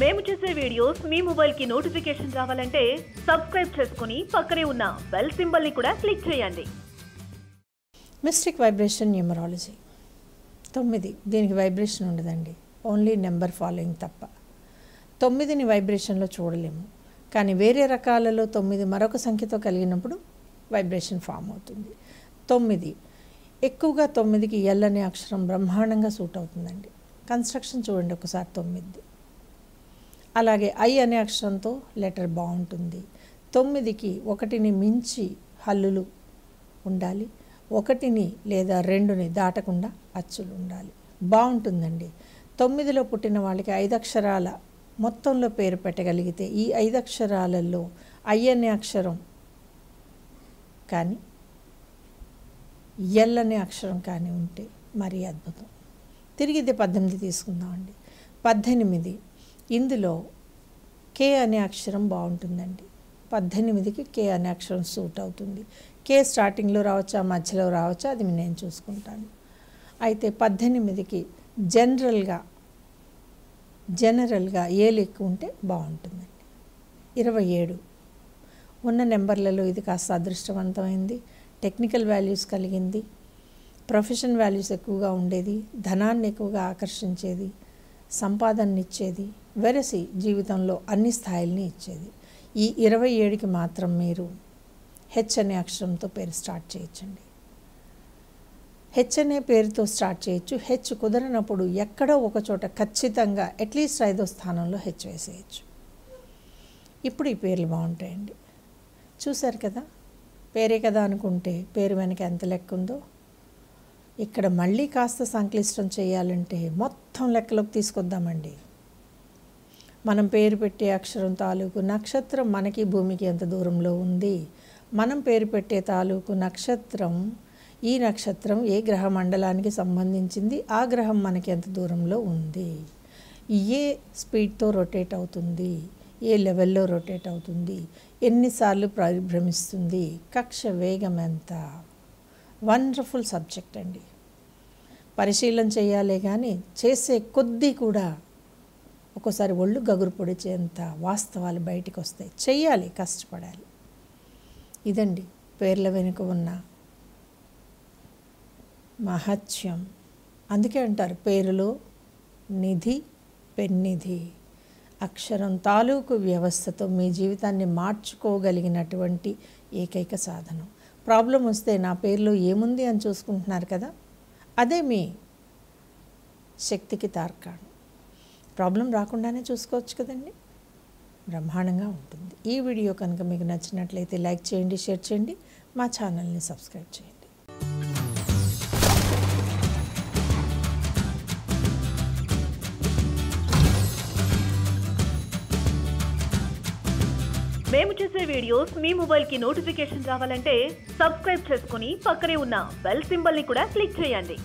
మేము చేసే వీడియోస్ మీ మొబైల్కి నోటిఫికేషన్ రావాలంటే సబ్స్క్రైబ్ చేసుకుని పక్కనే ఉన్న బెల్ సింబల్ని కూడా క్లిక్ చేయండి. Mystic vibration numerology. తొమ్మిది దీనికి వైబ్రేషన్ ఉండదండి. ఓన్లీ నెంబర్ ఫాలోయింగ్ తప్ప. తొమ్మిదిని వైబ్రేషన్లో చూడలేము. కానీ వేరే రకాలలో తొమ్మిది మరొక సంఖ్యతో కలిగినప్పుడు వైబ్రేషన్ ఫామ్ అవుతుంది. తొమ్మిది ఎక్కువగా తొమ్మిదికి ఎల్ అనే అక్షరం బ్రహ్మాండంగా సూట్ అవుతుందండి. కన్స్ట్రక్షన్ చూడండి ఒకసారి తొమ్మిది. అలాగే ఐ అనే అక్షరంతో లెటర్ బాగుంటుంది. తొమ్మిదికి ఒకటిని మించి హల్లులు ఉండాలి. ఒకటిని లేదా రెండుని దాటకుండా అచ్చులు ఉండాలి. బాగుంటుందండి. తొమ్మిదిలో పుట్టిన వాళ్ళకి ఐదు అక్షరాల మొత్తంలో పేరు పెట్టగలిగితే ఈ ఐదు అక్షరాలలో ఐ అనే అక్షరం కానీ ఎల్ అనే అక్షరం కానీ ఉంటే మరీ అద్భుతం. తిరిగి ఇది పద్దెనిమిది తీసుకుందామండి. పద్దెనిమిది ఇందులో కే అనే అక్షరం బాగుంటుందండి. పద్దెనిమిదికి కే అనే అక్షరం సూట్ అవుతుంది. కే స్టార్టింగ్లో రావచ్చా మధ్యలో రావచ్చా అది నేను చూసుకుంటాను. అయితే పద్దెనిమిదికి జనరల్గా జనరల్గా ఏలు ఎక్కువ ఉంటే బాగుంటుందండి. ఇరవై ఏడు. ఉన్న నెంబర్లలో ఇది కాస్త అదృష్టవంతమైంది. టెక్నికల్ వాల్యూస్ కలిగింది. ప్రొఫెషన్ వాల్యూస్ ఎక్కువగా ఉండేది. ధనాన్ని ఎక్కువగా ఆకర్షించేది. సంపాదననిచ్చేది వెరసి జీవితంలో అన్ని స్థాయిల్ని ఇచ్చేది. ఈ ఇరవై ఏడుకి మాత్రం మీరు హెచ్ అనే అక్షరంతో పేరు స్టార్ట్ చేయొచ్చండి. హెచ్ అనే పేరుతో స్టార్ట్ చేయొచ్చు. హెచ్ కుదరనప్పుడు ఎక్కడో ఒక చోట ఖచ్చితంగా అట్లీస్ట్ ఐదో స్థానంలో హెచ్ వేసేయచ్చు. ఇప్పుడు ఈ పేర్లు బాగుంటాయండి. చూశారు కదా? పేరే కదా అనుకుంటే పేరు వెనక ఎంత లెక్క ఉందో? ఇక్కడ మళ్ళీ కాస్త సంక్లిష్టం చేయాలంటే మొత్తం లెక్కలోకి తీసుకొద్దామండి. మనం పేరు పెట్టే అక్షరం తాలూకు నక్షత్రం మనకి భూమికి ఎంత దూరంలో ఉంది? మనం పేరు పెట్టే తాలూకు నక్షత్రం ఈ నక్షత్రం ఏ గ్రహ మండలానికి సంబంధించింది? ఆ గ్రహం మనకి ఎంత దూరంలో ఉంది? ఏ స్పీడ్తో రొటేట్ అవుతుంది? ఏ లెవెల్లో రొటేట్ అవుతుంది? ఎన్నిసార్లు పరిభ్రమిస్తుంది? కక్ష వేగం ఎంత? వండర్ఫుల్ సబ్జెక్ట్ అండి. పరిశీలన చేయాలే కానీ చేసే కొద్దీ కూడా ఒక్కోసారి ఒళ్ళు గగురు పొడిచేంత వాస్తవాలు బయటకు వస్తాయి చేయాలి కష్టపడాలి. ఇదండి పేర్ల వెనుక ఉన్న మహత్యం. అందుకే అంటారు పేరులో నిధి పెన్నిధి. అక్షరం తాలూకు వ్యవస్థతో మీ జీవితాన్ని మార్చుకోగలిగినటువంటి ఏకైక సాధనం. ప్రాబ్లం వస్తే నా పేరులో ఏముంది అని చూసుకుంటున్నారు కదా? అదే మీ శక్తికి తార్కాణం. ప్రాబ్లం రాకుండానే చూసుకోవచ్చు కదండి? బ్రహ్మాండంగా ఉంటుంది. ఈ వీడియో కనుక మీకు నచ్చినట్లయితే లైక్ చేయండి షేర్ చేయండి. మా ఛానల్ని సబ్స్క్రైబ్ చేయండి. మేము చేసే వీడియోస్ మీ మొబైల్కి నోటిఫికేషన్ రావాలంటే సబ్స్క్రైబ్ చేసుకుని పక్కనే ఉన్న బెల్ సింబల్ని కూడా క్లిక్ చేయండి.